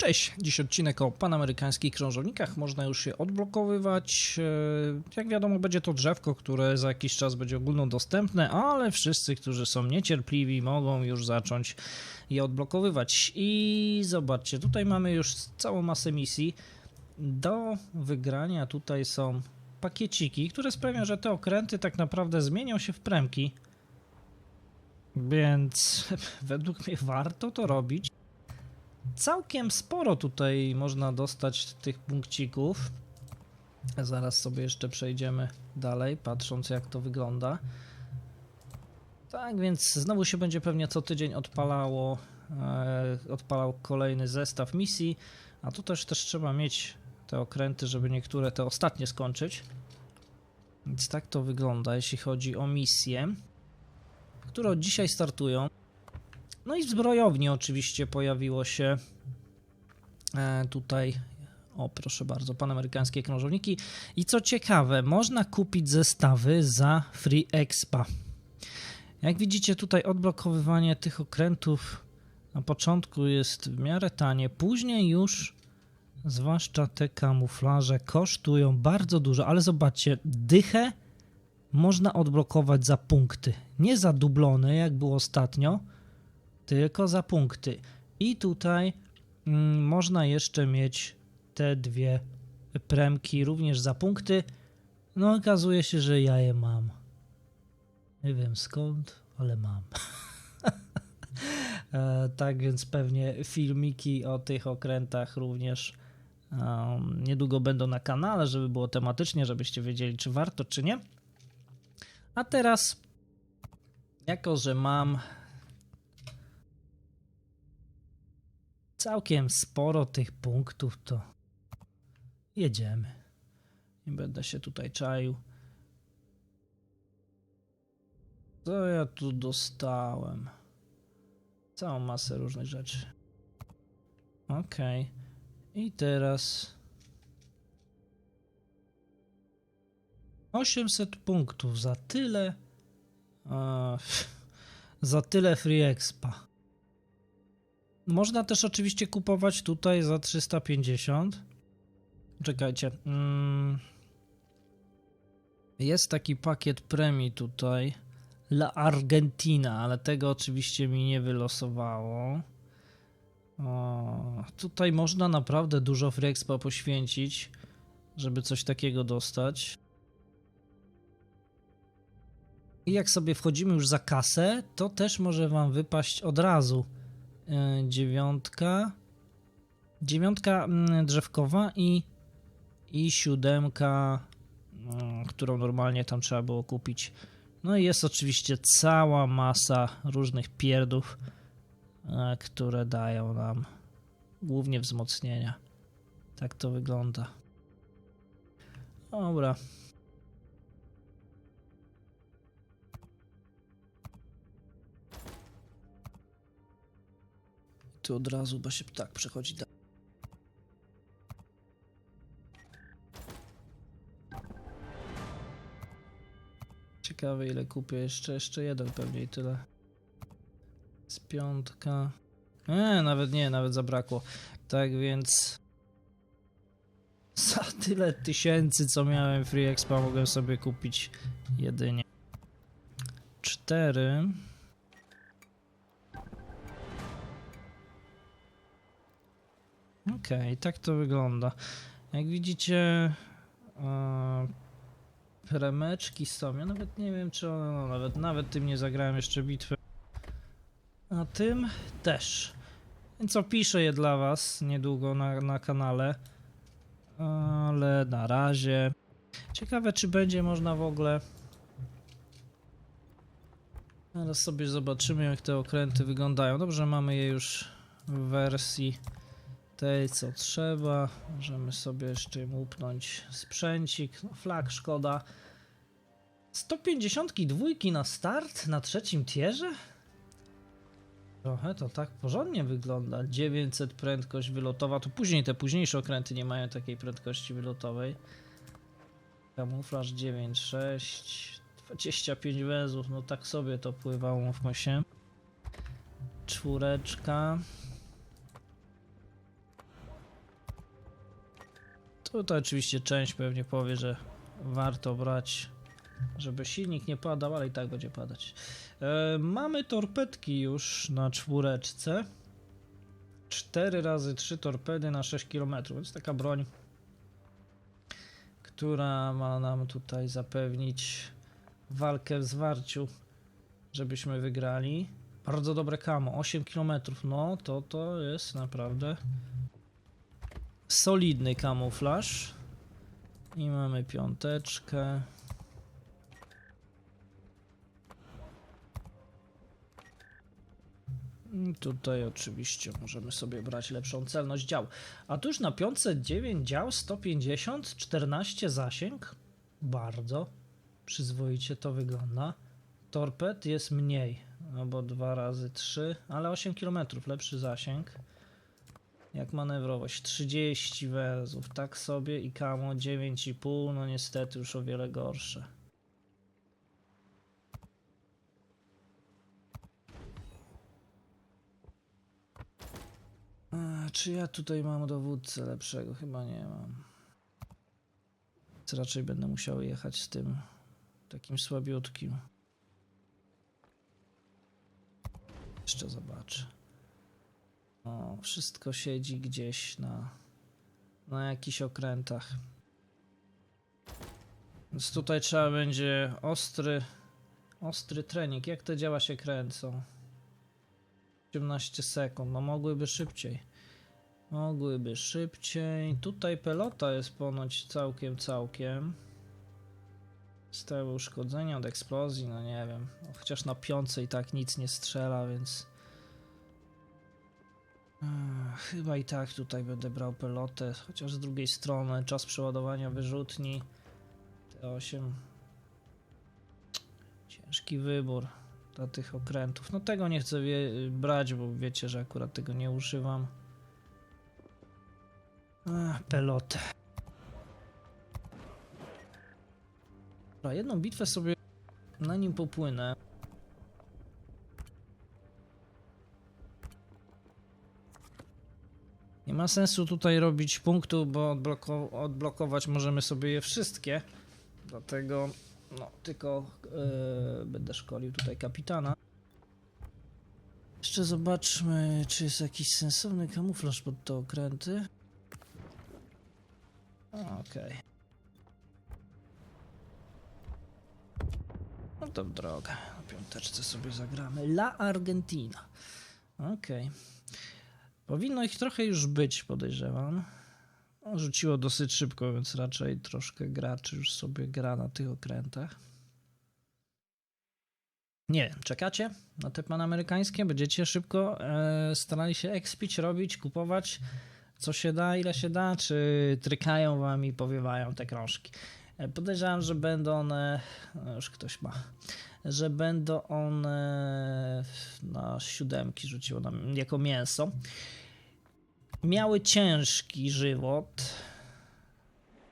Cześć, dziś odcinek o panamerykańskich krążownikach. Można już je odblokowywać. E, Jak wiadomo, będzie to drzewko, które za jakiś czas będzie ogólnodostępne, ale wszyscy, którzy są niecierpliwi, mogą już zacząć je odblokowywać. I zobaczcie, tutaj mamy już całą masę misji. Do wygrania tutaj są pakieciki, które sprawią, że te okręty tak naprawdę zmienią się w premki. Więc według mnie warto to robić. Całkiem sporo tutaj można dostać tych punkcików. Zaraz sobie jeszcze przejdziemy dalej, patrząc jak to wygląda. Tak więc znowu się będzie pewnie co tydzień odpalało, e, odpalał kolejny zestaw misji, a tu też też trzeba mieć te okręty, żeby niektóre te ostatnie skończyć. Więc tak to wygląda, jeśli chodzi o misje, które od dzisiaj startują. No i w zbrojowni oczywiście pojawiło się e, tutaj, o proszę bardzo, panamerykańskie krążowniki. I co ciekawe, można kupić zestawy za Free Expa. Jak widzicie tutaj odblokowywanie tych okrętów na początku jest w miarę tanie, później już zwłaszcza te kamuflaże kosztują bardzo dużo, ale zobaczcie, dychę można odblokować za punkty, nie za dublony jak było ostatnio, tylko za punkty. I tutaj mm, można jeszcze mieć te dwie premki również za punkty. No okazuje się, że ja je mam. Nie wiem skąd, ale mam. e, tak więc pewnie filmiki o tych okrętach również um, niedługo będą na kanale, żeby było tematycznie, żebyście wiedzieli, czy warto, czy nie. A teraz, jako że mam całkiem sporo tych punktów, to jedziemy. Nie będę się tutaj czaił. Co ja tu dostałem? Całą masę różnych rzeczy. Okej. Okay. I teraz 800 punktów za tyle. A, za tyle free expa. Można też oczywiście kupować tutaj za 350. Czekajcie. Mm. Jest taki pakiet premii tutaj. La Argentina, ale tego oczywiście mi nie wylosowało. O, tutaj można naprawdę dużo free expa poświęcić, żeby coś takiego dostać. I jak sobie wchodzimy już za kasę, to też może wam wypaść od razu dziewiątka, dziewiątka mm, drzewkowa i, i siódemka, mm, którą normalnie tam trzeba było kupić. No i jest oczywiście cała masa różnych pierdów, e, które dają nam głównie wzmocnienia. Tak to wygląda. Dobra. Od razu, bo się tak przechodzi dalej. Ciekawe ile kupię, jeszcze, jeszcze jeden pewnie i tyle. Z piątka. Nie, nawet nie, nawet zabrakło. Tak więc... Za tyle tysięcy, co miałem Free Expa, mogłem sobie kupić jedynie cztery. Okay, tak to wygląda. Jak widzicie, e, premeczki są. Ja nawet nie wiem, czy one, no, nawet, nawet tym nie zagrałem jeszcze bitwy. A tym też. Więc opiszę je dla Was niedługo na, na kanale. Ale na razie. Ciekawe, czy będzie można w ogóle. Teraz sobie zobaczymy, jak te okręty wyglądają. Dobrze, mamy je już w wersji tej co trzeba. Możemy sobie jeszcze upnąć sprzęcik. No, flag szkoda. 152 na start na trzecim tierze? Trochę to tak porządnie wygląda. 900 prędkość wylotowa. To później te późniejsze okręty nie mają takiej prędkości wylotowej. Kamuflaż 9,6. 25 wezów. No tak sobie to pływało, mówmy się. Czwóreczka. Tutaj oczywiście część pewnie powie, że warto brać, żeby silnik nie padał, ale i tak będzie padać. E, mamy torpedki już na czwóreczce. 4 razy 3 torpedy na 6 km, więc taka broń, która ma nam tutaj zapewnić walkę w zwarciu, żebyśmy wygrali. Bardzo dobre kamo, 8 km, no to to jest naprawdę solidny kamuflaż. I mamy piąteczkę. I Tutaj oczywiście możemy sobie brać lepszą celność dział. A tu już na 509 dział 150, 14 zasięg. Bardzo przyzwoicie to wygląda. Torped jest mniej, no bo 2 razy 3, ale 8 km lepszy zasięg. Jak manewrowość 30 wezów, tak sobie i kamo 9,5, no niestety już o wiele gorsze. A, czy ja tutaj mam dowódcę lepszego? Chyba nie mam. Więc raczej będę musiał jechać z tym takim słabiutkim. Jeszcze zobaczę. O, wszystko siedzi gdzieś na, na jakichś okrętach. Więc tutaj trzeba będzie ostry, ostry trening. Jak te działa się kręcą? 18 sekund, no mogłyby szybciej. Mogłyby szybciej. Tutaj pelota jest ponoć całkiem, całkiem. Stałe uszkodzenia od eksplozji, no nie wiem. No, Chociaż na piące i tak nic nie strzela, więc... Chyba i tak tutaj będę brał pelotę, chociaż z drugiej strony czas przeładowania wyrzutni T8 ciężki wybór dla tych okrętów. No tego nie chcę brać, bo wiecie, że akurat tego nie używam. Ach, pelotę. Dobra, jedną bitwę sobie na nim popłynę. Ma sensu tutaj robić punktu, bo odbloko odblokować możemy sobie je wszystkie. Dlatego no, tylko yy, będę szkolił tutaj kapitana. Jeszcze zobaczmy, czy jest jakiś sensowny kamuflaż pod te okręty. Okej. No to w drogę. Na piąteczce sobie zagramy. La Argentina. Okej. Powinno ich trochę już być, podejrzewam. No, Rzuciło dosyć szybko, więc raczej troszkę graczy już sobie gra na tych okrętach. Nie czekacie na te panamerykańskie? Będziecie szybko e, starali się expić, robić, kupować co się da, ile się da, czy trykają wam i powiewają te krążki? E, podejrzewam, że będą one, no już ktoś ma, że będą one na siódemki rzuciło nam jako mięso. Miały ciężki żywot.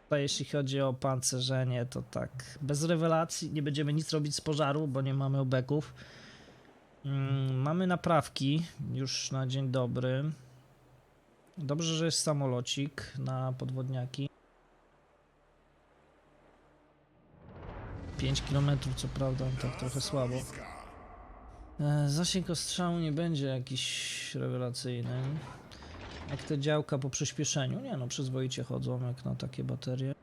Tutaj jeśli chodzi o pancerzenie, to tak bez rewelacji. Nie będziemy nic robić z pożaru, bo nie mamy obeków. Mm, Mamy naprawki już na dzień dobry. Dobrze, że jest samolocik na podwodniaki. 5 km, co prawda, tak trochę słabo. E, Zasięg ostrzału nie będzie jakiś rewelacyjny. Jak te działka po przyspieszeniu. Nie no, przyzwoicie chodzą jak na takie baterie.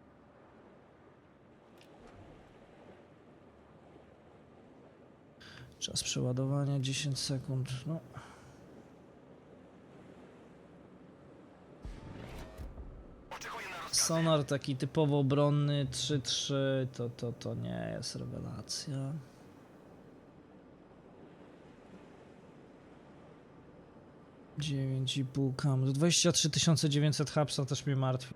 Czas przeładowania 10 sekund. No. Sonar taki typowo obronny 3-3 to, to, to nie jest rewelacja. Dziewięć i pół kam. 23 900 hapsa też mnie martwi.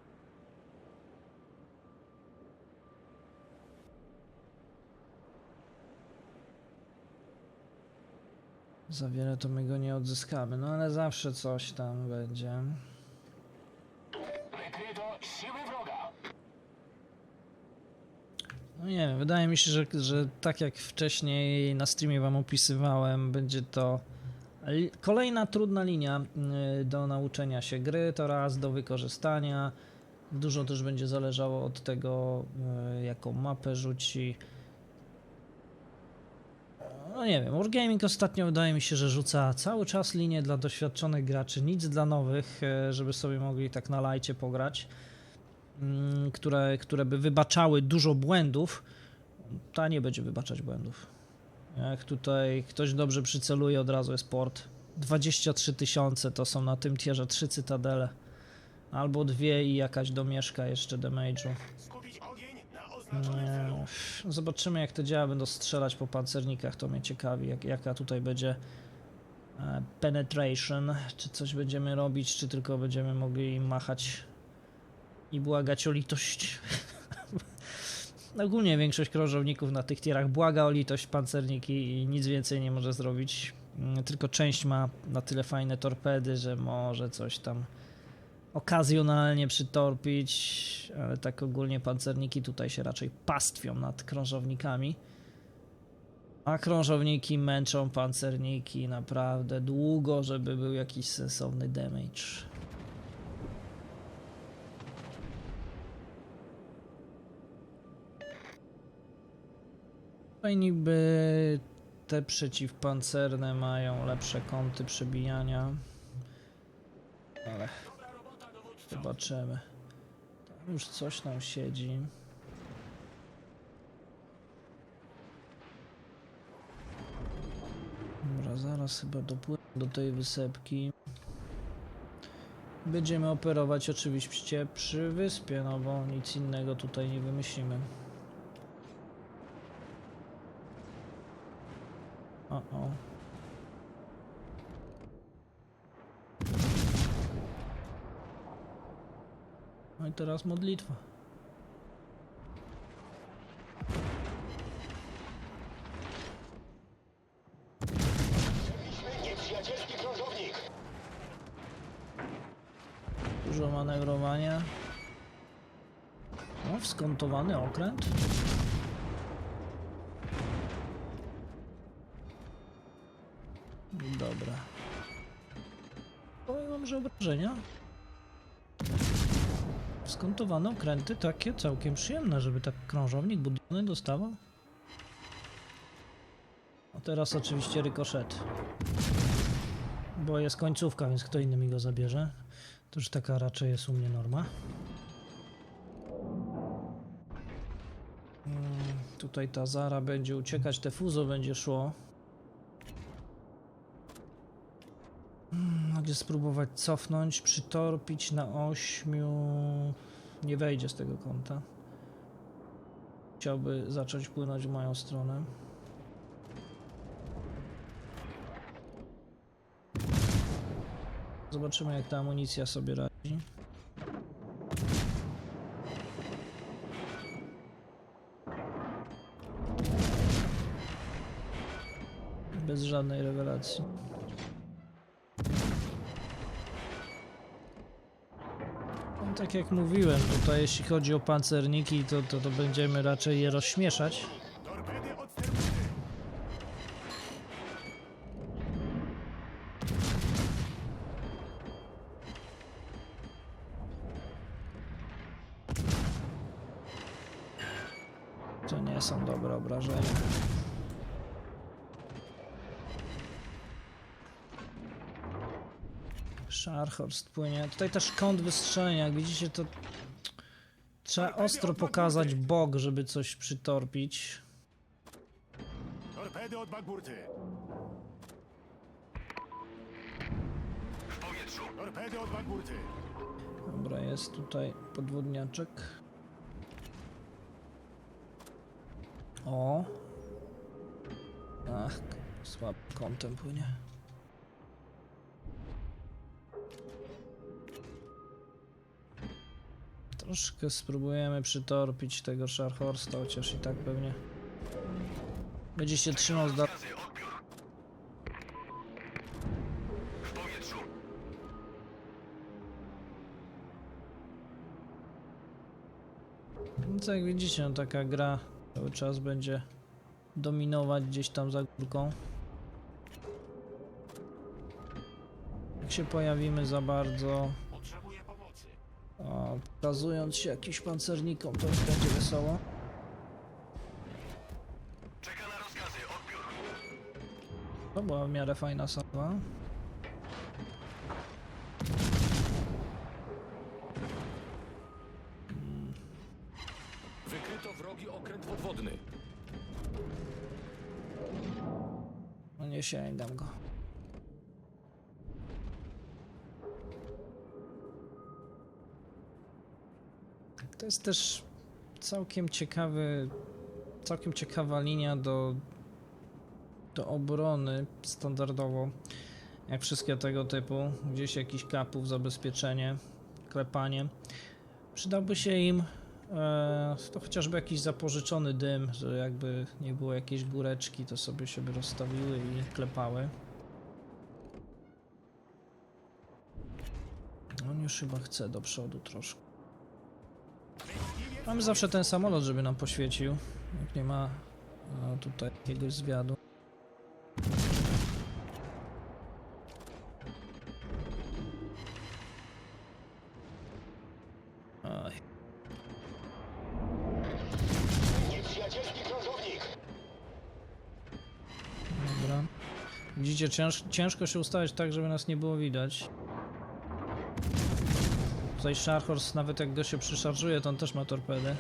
Za wiele to my go nie odzyskamy, no ale zawsze coś tam będzie. Siły wroga. No nie wiem, wydaje mi się, że, że tak jak wcześniej na streamie wam opisywałem, będzie to kolejna trudna linia y, do nauczenia się gry, to raz do wykorzystania, Dużo też będzie zależało od tego, e, jaką mapę rzuci. No nie wiem, Wargaming ostatnio wydaje mi się, że rzuca cały czas linię dla doświadczonych graczy, nic dla nowych, e, żeby sobie mogli tak na lajcie pograć, mm, które, które by wybaczały dużo błędów. Ta nie będzie wybaczać błędów. Jak tutaj ktoś dobrze przyceluje, od razu jest port. 23 tysiące to są na tym tierze trzy cytadele. Albo dwie i jakaś domieszka jeszcze damage'u. Zobaczymy jak to działa, będą strzelać po pancernikach, to mnie ciekawi, jak, jaka tutaj będzie e, penetration, czy coś będziemy robić, czy tylko będziemy mogli machać i błagać o litość. Ogólnie większość krążowników na tych tierach błaga o litość pancerniki i nic więcej nie może zrobić. Mm, Tylko część ma na tyle fajne torpedy, że może coś tam okazjonalnie przytorpić, ale tak ogólnie pancerniki tutaj się raczej pastwią nad krążownikami. A krążowniki męczą pancerniki naprawdę długo, żeby był jakiś sensowny damage. No i niby te przeciwpancerne mają lepsze kąty przebijania. Ale zobaczymy. Tam już coś nam siedzi. Dobra, zaraz chyba dopłynę do tej wysepki. Będziemy operować oczywiście przy wyspie, no bo nic innego tutaj nie wymyślimy. O, o. No i teraz modlitwa. Dużo manewrowania. No, skontowany okręt. Dobra. Powiem wam, że obrażenia. Skontowane okręty takie całkiem przyjemne, żeby tak krążownik budynek dostawał. A teraz oczywiście rykoszet. Bo jest końcówka, więc kto inny mi go zabierze. To już taka raczej jest u mnie norma. Mm, Tutaj ta Zara będzie uciekać, te fuzo będzie szło. Mm, Mogę spróbować cofnąć, przytorpić na ośmiu. Nie wejdzie z tego kąta. Chciałby zacząć płynąć w moją stronę. Zobaczymy jak ta amunicja sobie radzi. Bez żadnej rewelacji. Tak jak mówiłem, tutaj jeśli chodzi o pancerniki, to, to, to będziemy raczej je rozśmieszać. Scharhorst płynie. Tutaj też kąt wystrzelenia. Jak widzicie, to trzeba ostro pokazać bok, żeby coś przytorpić. Torpedy od bagburty. W powietrzu. Torpedy od bagburty. Dobra, jest tutaj podwodniaczek. O! Ach, słab kątem płynie. Troszkę spróbujemy przytorpić tego Scharhorsta, chociaż i tak pewnie będzie się trzymał z dala. Więc jak widzicie, no taka gra cały czas będzie dominować gdzieś tam za górką. Się pojawimy za bardzo. O, pokazując się jakiś pancernikom, to już będzie wesoło. Czeka na rozkazy. Odbiór. To była w miarę fajna salwa. Wykryto wrogi okręt podwodny. No nie sięgam go. Jest też całkiem ciekawy, całkiem ciekawa linia do, do obrony standardowo. Jak wszystkie tego typu, gdzieś jakiś kapów, zabezpieczenie, klepanie. Przydałby się im e, to chociażby jakiś zapożyczony dym, że jakby nie było jakiejś góreczki, to sobie się by rozstawiły i klepały. On już chyba chce do przodu troszkę. Mamy zawsze ten samolot, żeby nam poświecił, jak nie ma e, tutaj jakiegoś zwiadu. Dobra. Widzicie, cięż, ciężko się ustawiać tak, żeby nas nie było widać. Tutaj Sharhorse, nawet jak go się przyszarżuje, to on też ma torpedy.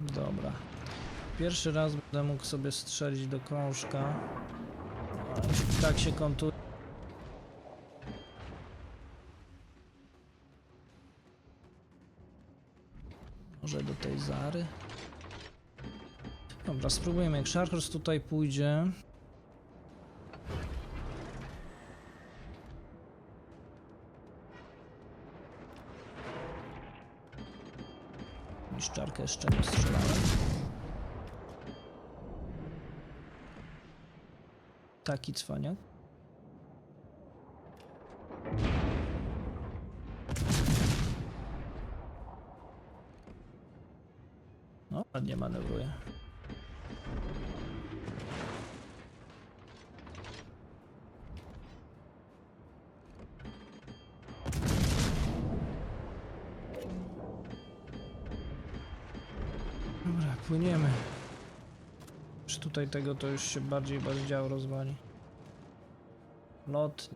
Dobra. Pierwszy raz będę mógł sobie strzelić do krążka. Tak się kontuje. Może do tej Zary. Dobra, spróbujemy. Jak Sharkers tutaj pójdzie. Niszczarkę jeszcze nie strzelałem. Taki cwaniak. Tutaj tego to już się bardziej bardziej działo rozwali. Lot.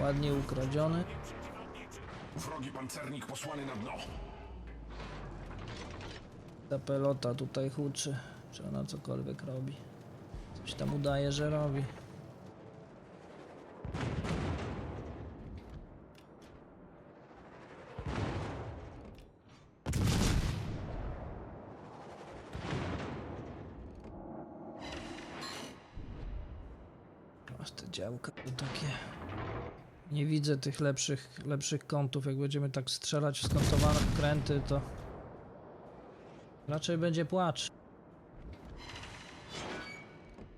Ładnie ukradziony. Wrogi pancernik posłany na dno. Ta pelota tutaj huczy. Czy ona cokolwiek robi? Coś tam udaje, że robi. Aż te działka to takie. Nie widzę tych lepszych, lepszych kątów. Jak będziemy tak strzelać w skątowane kręty, to raczej będzie płacz.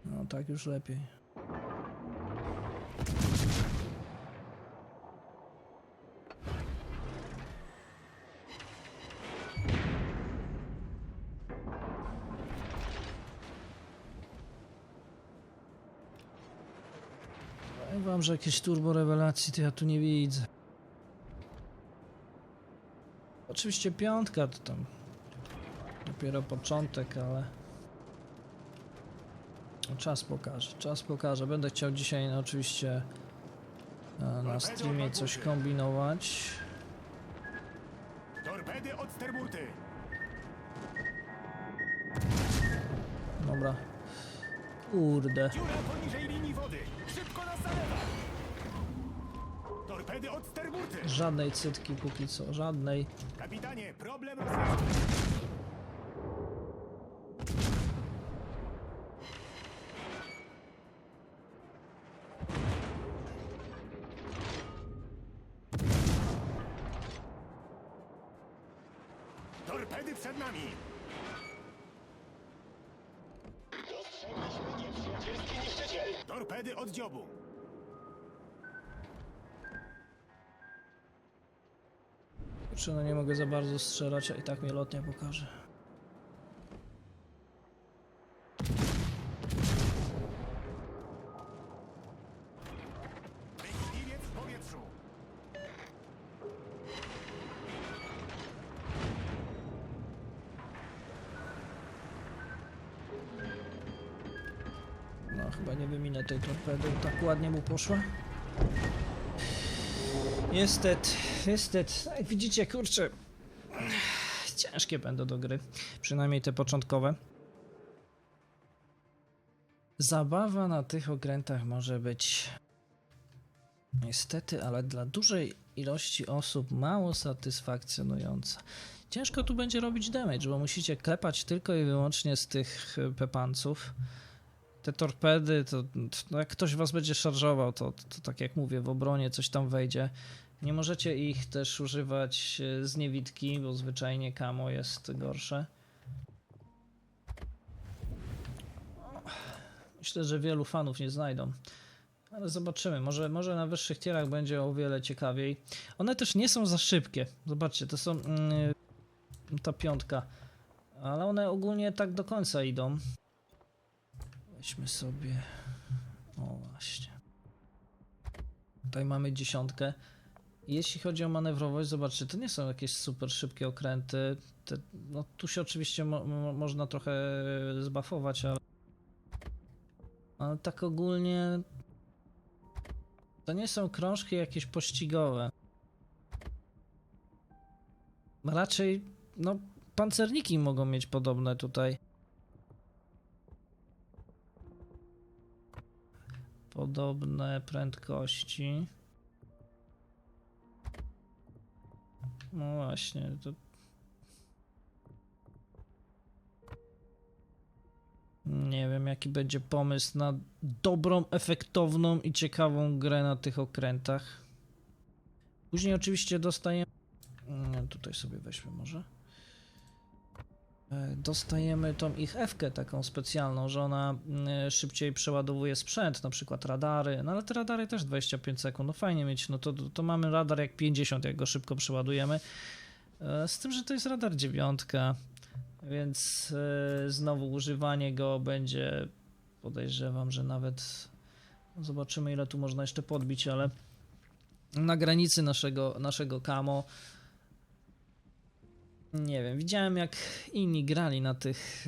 No tak już lepiej. Że jakieś turbo rewelacji to ja tu nie widzę. Oczywiście piątka to tam dopiero początek, ale no, czas pokaże, czas pokaże. Będę chciał dzisiaj no, oczywiście e, na streamie coś kombinować. Torpedy od. Dobra. Kurde. Dziura poniżej linii wody. Szybko nas zalewa. Torpedy od sterburty. Żadnej cytki póki co, żadnej. Kapitanie, problem rozwiązany. zabić. Kurczę, no nie mogę za bardzo strzelać, a i tak mnie lotnia pokaże. Chyba nie wyminę tej torpedy, tak ładnie mu poszła. Niestety, niestety, jak widzicie, kurczę, ciężkie będą do gry, przynajmniej te początkowe. Zabawa na tych okrętach może być niestety, ale dla dużej ilości osób mało satysfakcjonująca. Ciężko tu będzie robić damage, bo musicie klepać tylko i wyłącznie z tych pepanców te torpedy, to, to jak ktoś was będzie szarżował, to, to tak jak mówię, w obronie coś tam wejdzie. Nie możecie ich też używać e, z niewidki, bo zwyczajnie kamo jest gorsze. Myślę, że wielu fanów nie znajdą. Ale zobaczymy. Może, może na wyższych tierach będzie o wiele ciekawiej. One też nie są za szybkie. Zobaczcie, to są mm, ta piątka. Ale one ogólnie tak do końca idą. Weźmy sobie. O właśnie. Tutaj mamy dziesiątkę. Jeśli chodzi o manewrowość, zobaczcie, to nie są jakieś super szybkie okręty. Te, no, tu się oczywiście mo mo można trochę zbafować, ale, ale tak ogólnie to nie są krążki jakieś pościgowe. Raczej, no, pancerniki mogą mieć podobne tutaj. Podobne prędkości. No właśnie, to. Nie wiem, jaki będzie pomysł na dobrą, efektowną i ciekawą grę na tych okrętach. Później oczywiście dostajemy. Tutaj sobie weźmy może. E, Dostajemy tą ich F-kę taką specjalną, że ona mm, szybciej przeładowuje sprzęt, na przykład radary, no ale te radary też 25 sekund, no fajnie mieć, no to, to mamy radar jak 50, jak go szybko przeładujemy. E, Z tym, że to jest radar dziewiątka, więc e, znowu używanie go będzie, podejrzewam, że nawet no zobaczymy ile tu można jeszcze podbić, ale na granicy naszego, naszego kamo nie wiem, widziałem jak inni grali na tych,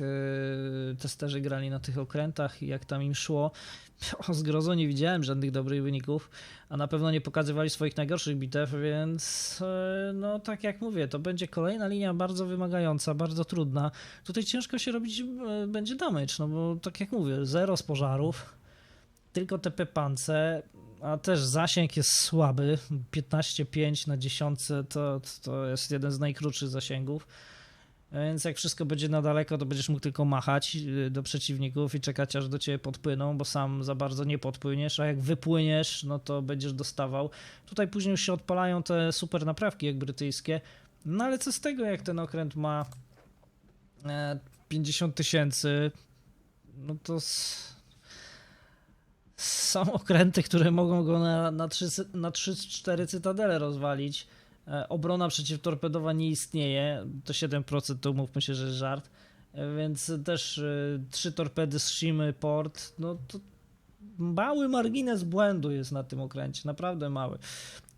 yy, testerzy grali na tych okrętach i jak tam im szło. O zgrozo nie widziałem żadnych dobrych wyników, a na pewno nie pokazywali swoich najgorszych bitew, więc yy, no tak jak mówię, to będzie kolejna linia bardzo wymagająca, bardzo trudna. Tutaj ciężko się robić yy, będzie damage, no bo tak jak mówię, zero z pożarów, tylko te pepance, a też zasięg jest słaby. 15,5 na dziesiątce to, to jest jeden z najkrótszych zasięgów. Więc jak wszystko będzie na daleko, to będziesz mógł tylko machać y, do przeciwników i czekać aż do ciebie podpłyną, bo sam za bardzo nie podpłyniesz, a jak wypłyniesz, no to będziesz dostawał. Tutaj później już się odpalają te super naprawki jak brytyjskie. No ale co z tego, jak ten okręt ma e, 50 tysięcy, no to są okręty, które mogą go na, na 3-4 na 3-4 cytadele rozwalić. E, Obrona przeciwtorpedowa nie istnieje. To 7% to umówmy się, że żart. E, Więc też e, trzy torpedy z Shimy port. No to mały margines błędu jest na tym okręcie. Naprawdę mały.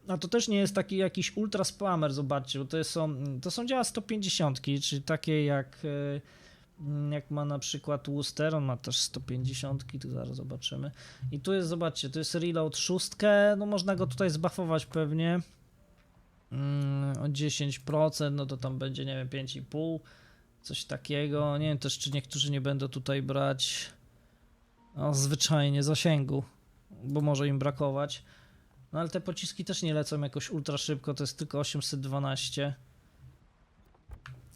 A to też nie jest taki jakiś ultra spammer, zobaczcie, bo to są, to są działa 150, czyli takie jak, jak ma na przykład Worcester, on ma też 150, tu zaraz zobaczymy. I tu jest, zobaczcie, to jest reload szóstkę, no można go tutaj zbafować pewnie mm, o 10%, no to tam będzie, nie wiem, 5,5, coś takiego. Nie wiem też, czy niektórzy nie będą tutaj brać no, zwyczajnie zasięgu, bo może im brakować. No ale te pociski też nie lecą jakoś ultra szybko, to jest tylko 812.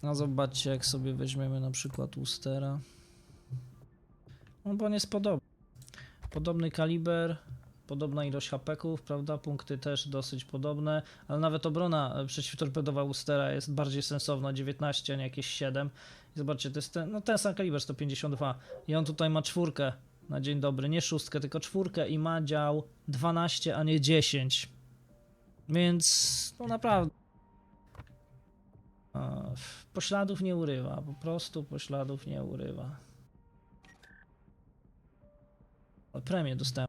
No zobaczcie, jak sobie weźmiemy na przykład Ustera. No bo on jest podobny. Podobny kaliber, podobna ilość hapeków, prawda? Punkty też dosyć podobne, ale nawet obrona e, przeciwtorpedowa Ustera jest bardziej sensowna, 19, a nie jakieś 7. I zobaczcie, to jest ten, no ten sam kaliber 152 i on tutaj ma czwórkę na dzień dobry, nie szóstkę, tylko czwórkę i ma dział 12, a nie 10. Więc no naprawdę pośladów nie urywa, po prostu pośladów nie urywa. Ale premię dostałem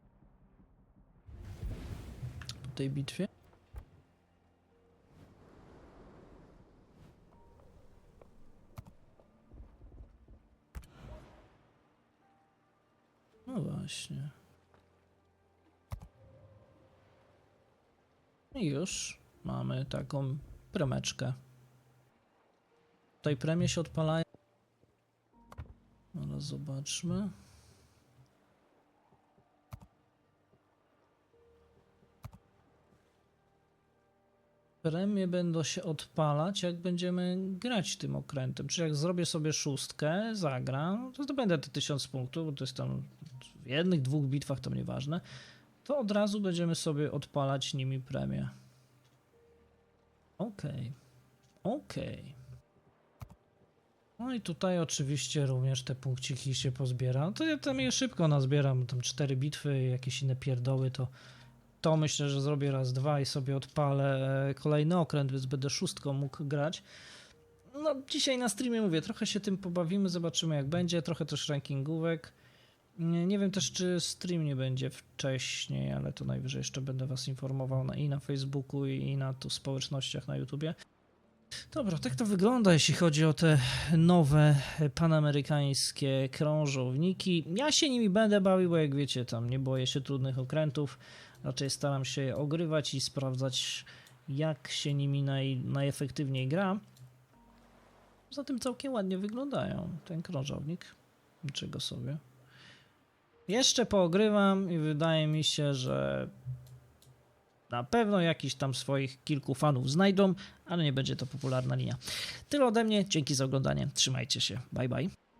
po tej bitwie. No właśnie. I już mamy taką premeczkę. Tutaj premie się odpalają. Ale zobaczmy. Premie będą się odpalać, jak będziemy grać tym okrętem. Czy jak zrobię sobie szóstkę, zagram, to zdobędę te 1000 punktów, bo to jest tam w jednych, dwóch bitwach, to nieważne. To od razu będziemy sobie odpalać nimi premię. Okej. Okej. No i tutaj oczywiście również te punkciki się pozbiera. No to ja tam je szybko nazbieram, tam cztery bitwy, jakieś inne pierdoły, to to myślę, że zrobię raz, dwa i sobie odpalę e, kolejny okręt, więc będę szóstką mógł grać. No dzisiaj na streamie mówię, trochę się tym pobawimy, zobaczymy jak będzie, trochę też rankingówek. Nie, nie wiem też, czy stream nie będzie wcześniej, ale to najwyżej jeszcze będę Was informował na, i na Facebooku, i na tu społecznościach na YouTubie. Dobra, tak to wygląda, jeśli chodzi o te nowe panamerykańskie krążowniki. Ja się nimi będę bawił, bo jak wiecie, tam nie boję się trudnych okrętów. Raczej staram się je ogrywać i sprawdzać, jak się nimi naj, najefektywniej gra. Poza tym całkiem ładnie wyglądają. Ten krążownik. Niczego sobie. Jeszcze poogrywam i wydaje mi się, że na pewno jakiś tam swoich kilku fanów znajdą, ale nie będzie to popularna linia. Tyle ode mnie, dzięki za oglądanie, trzymajcie się, bye bye.